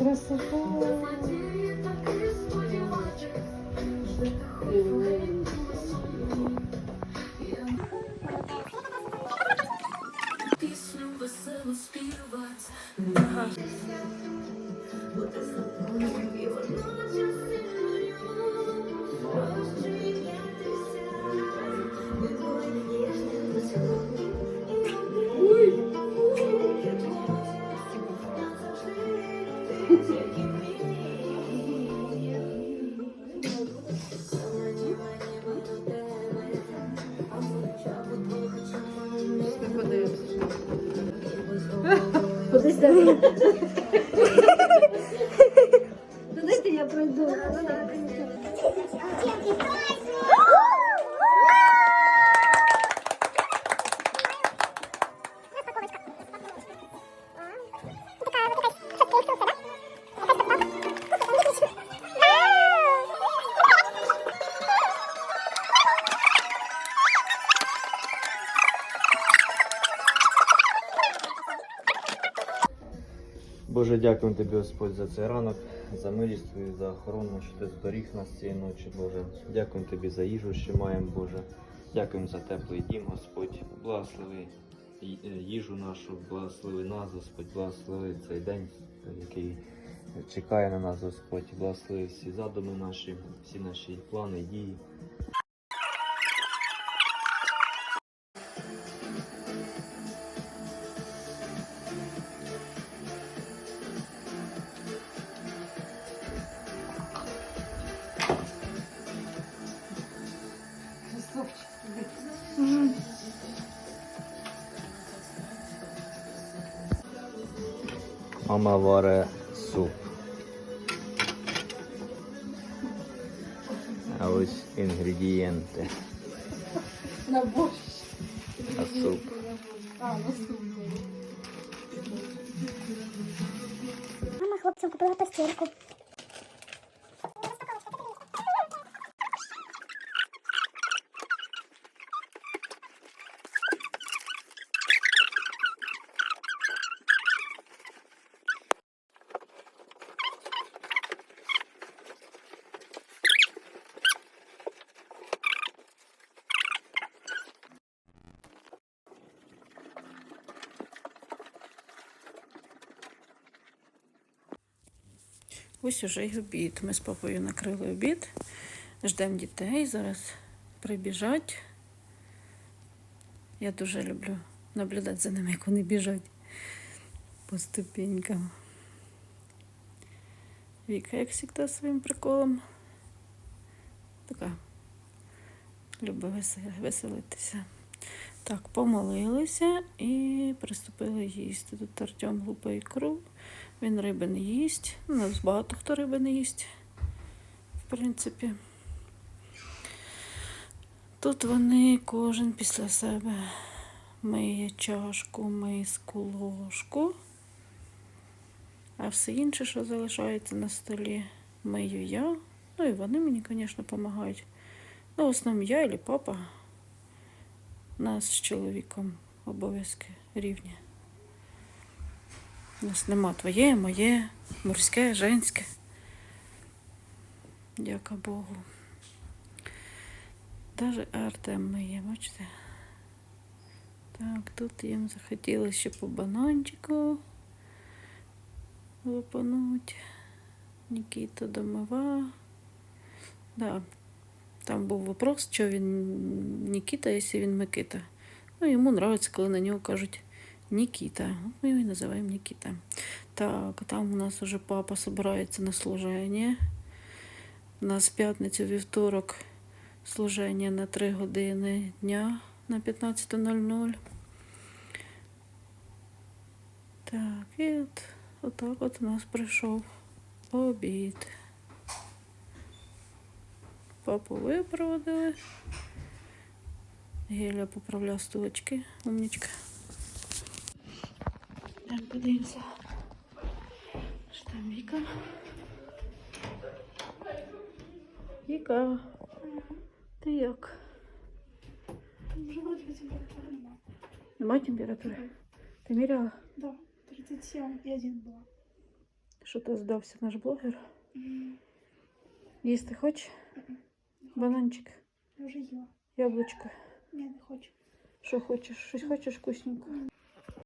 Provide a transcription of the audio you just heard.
Красота. Пісню весело співать. Бути за мною і водночас сильною. Кудись далі. Боже, дякуємо тобі, Господь, за цей ранок, за милість твою, за охорону, що ти зберіг нас цієї ночі, Боже. Дякуємо тобі за їжу, що маємо, Боже. Дякуємо за теплий дім, Господь. Благослови е, їжу нашу, благослови нас, Господь, благослови цей день, який чекає на нас, Господь. Благослови всі задуми наші, всі наші плани, дії. Мама варе суп. А ось інгредієнти. На борщ. А суп. А, на суп. Мама хлопцям купила постельку. Ось уже й обід. Ми з папою накрили обід. Ждемо дітей. Зараз прибіжать. Я дуже люблю наблюдати за ними, як вони біжать по ступенькам. Віка, як завжди, своїм приколом. Така любить веселитися. Так, помолилися і приступили їсти. Тут Артем лупає ікру. Він риби не їсть. У нас багато хто риби не їсть, в принципі. Тут вони кожен після себе миє чашку, миску, ложку. А все інше, що залишається на столі, мию я. Ну і вони мені, звісно, допомагають. Ну, в основному я або папа. Нас з чоловіком обов'язки рівні. У нас нема твоє, моє, морське, женське. Дяка Богу. Даже Артем миє, бачите? Так, тут їм захотілося ще по бананчику лопануть. Нікіта домива. Да. Там був вопрос, що він Нікіта, якщо він Микита. Ну, йому подобається, коли на нього кажуть Нікіта. Ми його і називаємо Нікіта. Так, там у нас уже папа збирається на служення. У нас п'ятницю вівторок служення на 3 години дня на 15.00. Так, і от, отак от у нас прийшов обід Папу випроводили. Геля поправляв стулочки. Умнічка. Так, подивимося. Що там Віка? Віка. Ти як? Уже вроде бы температуры нема. Нема температури? Ти міряла? Да, 37 и 1 было. Що то здався наш блогер? Їсти хочеш? Бананчик, Я вже їла. яблучко. Ні, не хочу. Що хочеш? Щось хочеш вкусненько?